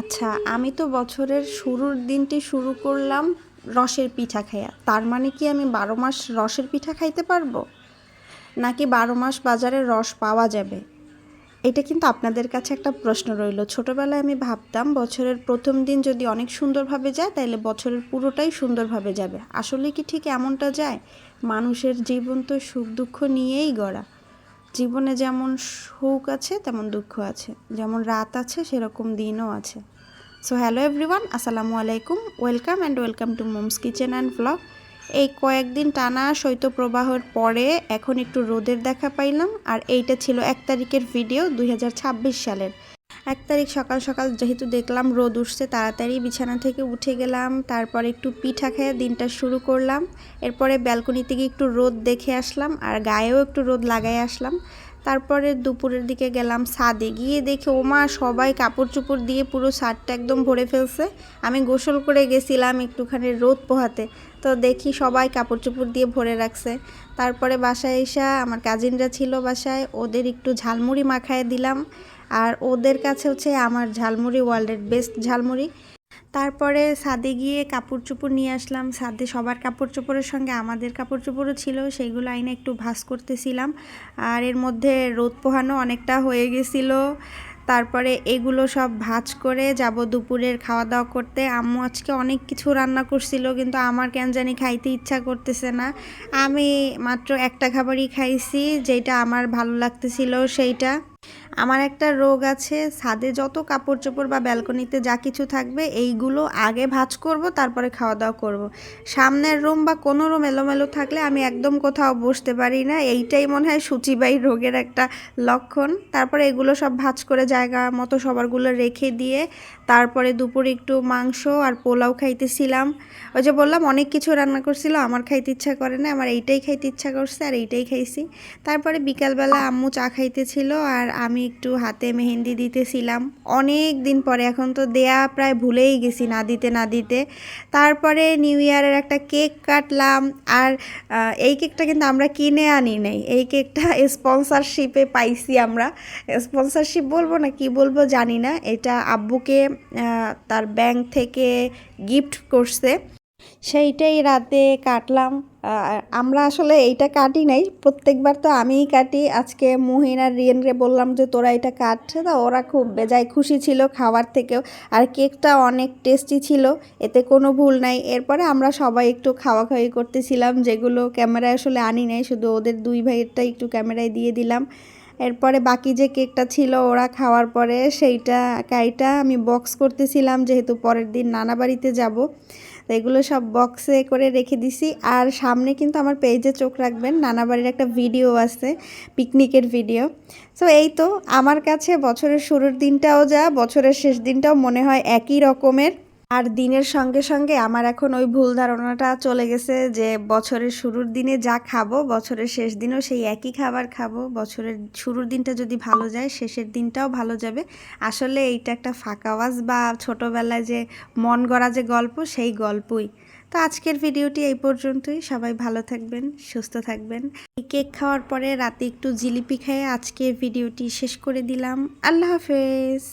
আচ্ছা আমি তো বছরের শুরুর দিনটি শুরু করলাম রসের পিঠা খাইয়া। তার মানে কি আমি বারো মাস রসের পিঠা খাইতে পারব? নাকি বারো মাস বাজারে রস পাওয়া যাবে? এটা কিন্তু আপনাদের কাছে একটা প্রশ্ন রইল। ছোটবেলায় আমি ভাবতাম, বছরের প্রথম দিন যদি অনেক সুন্দরভাবে যায় তাহলে বছরের পুরোটাই সুন্দরভাবে যাবে। আসলে কি ঠিক এমনটা যায়? মানুষের জীবন তো সুখ দুঃখ নিয়েই গড়া। জীবনে যেমন সুখ আছে, তেমন দুঃখ আছে। যেমন রাত আছে, সেরকম দিনও আছে। সো হ্যালো এভরিওয়ান আসসালামু আলাইকুম। Welcome and welcome to mom's kitchen and blog এই কয়েকদিন টানা শৈত্যপ্রবাহের পরে এখন একটু রোদের দেখা পাইলাম। আর এইটা ছিল এক তারিখের ভিডিও দুই হাজার ছাব্বিশ সালের। এক তারিখ সকাল সকাল যেহেতু দেখলাম রোদ উঠছে, তাড়াতাড়ি বিছানা থেকে উঠে গেলাম, তারপর একটু পিঠা খেয়ে দিনটা শুরু করলাম। এরপরে ব্যালকনিতে গিয়ে একটু রোদ দেখে আসলাম আর গায়েও একটু রোদ লাগাই আসলাম। তারপরে দুপুরের দিকে গেলাম ছাদে, গিয়ে দেখি ওমা সবাই কাপড় চোপড় দিয়ে পুরো ছাদটা একদম ভরে ফেলছে। আমি গোসল করে গেছিলাম একটুখানি রোদ পোহাতে, তো দেখি সবাই কাপড় চোপড় দিয়ে ভরে রাখছে। তারপরে বাসায় এসা আমার কাজিনরা ছিল বাসায়, ওদের একটু ঝালমুড়ি মাখায় দিলাম। আর ওদের কাছে হচ্ছে আমার ঝালমুড়ি, ওয়ার্ল্ডের বেস্ট ঝালমুড়ি। তারপরে সাদে গিয়ে কাপড় চোপড় নিয়ে আসলাম। সাদে সবার কাপড় চোপড়ের সঙ্গে আমাদের কাপড় চোপড়ও ছিল সেইগুলো আইনে একটু ভাস করতেছিলাম। আর এর মধ্যে রোদ পোহানো অনেকটা হয়ে গেছিল। তারপরে এগুলো সব ভাজ করে যাব দুপুরের খাওয়া দাওয়া করতে। আম্মু আজকে অনেক কিছু রান্না করছিল, কিন্তু আমার কেন জানি খাইতে ইচ্ছা করতেছে না। আমি মাত্র একটা খাবারই খাইছি, যেটা আমার ভালো লাগতেছিল, সেইটা। আমার একটা রোগ আছে, ছাদে যত কাপড় চোপড় বা ব্যালকনিতে যা কিছু থাকবে, এইগুলো আগে ভাজ করব, তারপরে খাওয়া দাওয়া করব। সামনের রুম বা কোনো রুম এলোমেলো থাকলে আমি একদম কোথাও বসতে পারি না। এইটাই মনে হয় সূচিবাই রোগের একটা লক্ষণ। তারপরে এগুলো সব ভাজ করে জায়গা মতো সবারগুলো রেখে দিয়ে, তারপরে দুপুরে একটু মাংস আর পোলাও খাইতেছিলাম। ওই যে বললাম, অনেক কিছু রান্না করছিল, আমার খাইতে ইচ্ছা করে না, আমার এইটাই খাইতে ইচ্ছা করছে আর এইটাই খাইছি। তারপরে বিকালবেলা আম্মু চা খাইতেছিল আর আমি একটু হাতে মেহেন্দি দিতেছিলাম। অনেক দিন পরে, এখন তো দেয়া প্রায় ভুলেই গেছি না দিতে না দিতে। তারপরে নিউ ইয়ারের একটা কেক কাটলাম আর এই কেকটা কিন্তু আমরা কিনে আনি নাই। এই কেকটা স্পন্সরশিপে পাইছি আমরা। স্পন্সরশিপ বলব না কি বলব জানি না। এটা আব্বুকে তার ব্যাংক থেকে গিফট করছে। সেইটাই রাতে কাটলাম। আমরা আসলে এইটা কাটি নাই। প্রত্যেকবার তো আমিই কাটি। আজকে মুহিন আর রিয়েনকে বললাম যে, তোরা এটা কাটছে তা ওরা খুব বেজায় খুশি ছিল খাওয়ার থেকেও। আর কেকটা অনেক টেস্টি ছিল, এতে কোনো ভুল নাই। এরপরে আমরা সবাই একটু খাওয়া খাওয়ি করতেছিলাম, যেগুলো ক্যামেরায় আসলে আনি নাই। শুধু ওদের দুই ভাইয়েরটা একটু ক্যামেরায় দিয়ে দিলাম। এরপরে বাকি যে কেকটা ছিল ওরা খাওয়ার পরে সেইটা কাইটা আমি বক্স করতেছিলাম, যেহেতু পরের দিন নানা বাড়িতে যাব। তো এগুলো সব বক্সে করে রেখে দিছি। আর সামনে কিন্তু আমার পেজে চোখ রাখবেন, নানা বাড়ির একটা ভিডিও আছে পিকনিকের ভিডিও সো এই তো, আমার কাছে বছরের শুরুর দিনটাও যা, বছরের শেষ দিনটাও মনে হয় একই রকমের। আর দিনের সঙ্গে সঙ্গে আমার এখন ওই ভুল ধারণাটা চলে গেছে যে বছরের শুরুর দিনে যা খাব, বছরের শেষ দিনেও সেই একই খাবার খাব। বছরের শুরুর দিনটা যদি ভালো যায়, শেষের দিনটাও ভালো যাবে। আসলে এইটা একটা ফাঁকাওয়াজ বা ছোটোবেলায় যে মন গড়া যে গল্প, সেই গল্পই। তো আজকের ভিডিওটি এই পর্যন্তই। সবাই ভালো থাকবেন, সুস্থ থাকবেন। কেক খাওয়ার পরে রাতে একটু জিলিপি খেয়ে আজকের ভিডিওটি শেষ করে দিলাম। আল্লাহ হাফেজ।